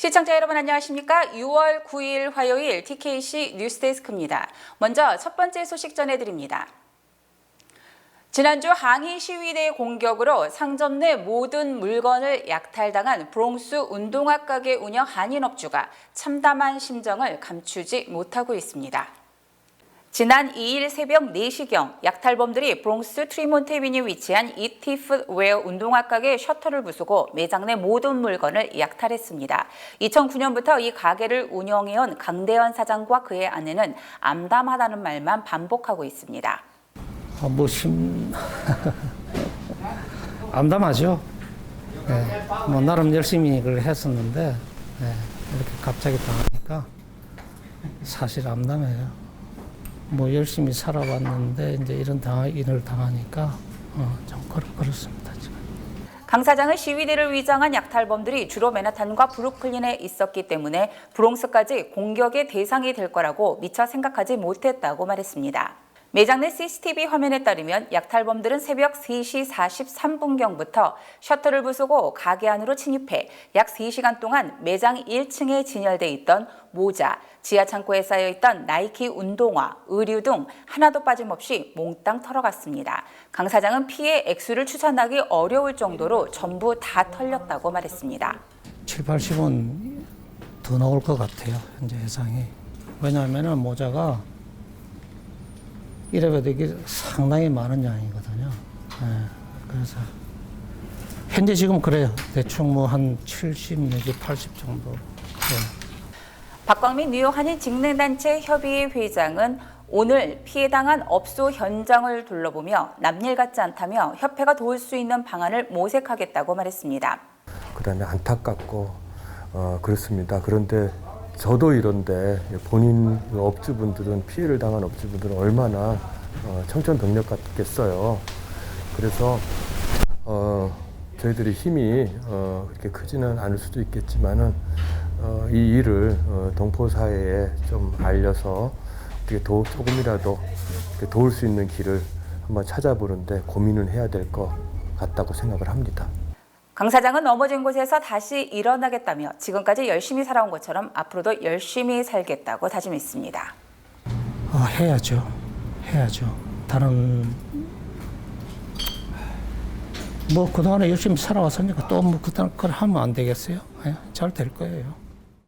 시청자 여러분 안녕하십니까? 6월 9일 화요일 TKC 뉴스데스크입니다. 먼저 첫 번째 소식 전해드립니다. 지난주 항의 시위대 공격으로 상점 내 모든 물건을 약탈당한 브롱스 운동화 가게 운영 한인업주가 참담한 심정을 감추지 못하고 있습니다. 지난 2일 새벽 4시경 약탈범들이 브롱스 트리몬테빈에 위치한 이티프 웨어 운동화 가게 셔터를 부수고 매장 내 모든 물건을 약탈했습니다. 2009년부터 이 가게를 운영해온 강대현 사장과 그의 아내는 암담하다는 말만 반복하고 있습니다. 아, 뭐 심... 암담하죠. 예, 뭐 나름 열심히 그걸 했었는데 예, 이렇게 갑자기 당하니까 사실 암담해요. 뭐 열심히 살아왔는데 이제 이런 당 일을 당하니까 어, 좀 그렇, 그렇습니다 지금. 강 사장은 시위대를 위장한 약탈범들이 주로 맨하탄과 브루클린에 있었기 때문에 브롱스까지 공격의 대상이 될 거라고 미처 생각하지 못했다고 말했습니다. 매장 내 CCTV 화면에 따르면 약탈범들은 새벽 3시 43분경부터 셔터를 부수고 가게 안으로 침입해 약 3시간 동안 매장 1층에 진열돼 있던 모자, 지하 창고에 쌓여 있던 나이키 운동화, 의류 등 하나도 빠짐없이 몽땅 털어갔습니다. 강 사장은 피해 액수를 추산하기 어려울 정도로 전부 다 털렸다고 말했습니다. 7, 80원 더 나올 것 같아요 현재 예상이. 왜냐하면은 모자가 이래봬도 이게 상당히 많은 양이거든요. 예, 그래서 현재 지금 그래요. 대충 뭐 한 70 내지 80 정도. 예. 박광민 뉴욕 한인 직능단체 협의회 회장은 오늘 피해 당한 업소 현장을 둘러보며 남일 같지 않다며 협회가 도울 수 있는 방안을 모색하겠다고 말했습니다. 그다음에 안타깝고 어, 그렇습니다. 그런데 저도 이런데 본인 업주분들은 피해를 당한 업주분들은 얼마나 어, 청천벽력 같겠어요. 그래서 어, 저희들이 힘이 어, 그렇게 크지는 않을 수도 있겠지만은 어, 이 일을 어, 동포 사회에 좀 알려서 어떻게 도, 조금이라도 도울 수 있는 길을 한번 찾아보는데 고민을 해야 될 것 같다고 생각을 합니다. 강 사장은 넘어진 곳에서 다시 일어나겠다며 지금까지 열심히 살아온 것처럼 앞으로도 열심히 살겠다고 다짐했습니다. 어, 해야죠. 해야죠. 다른 뭐 그동안에 열심히 살아왔으니까 또 뭐 그다음 걸 하면 안 되겠어요? 예? 잘될 거예요.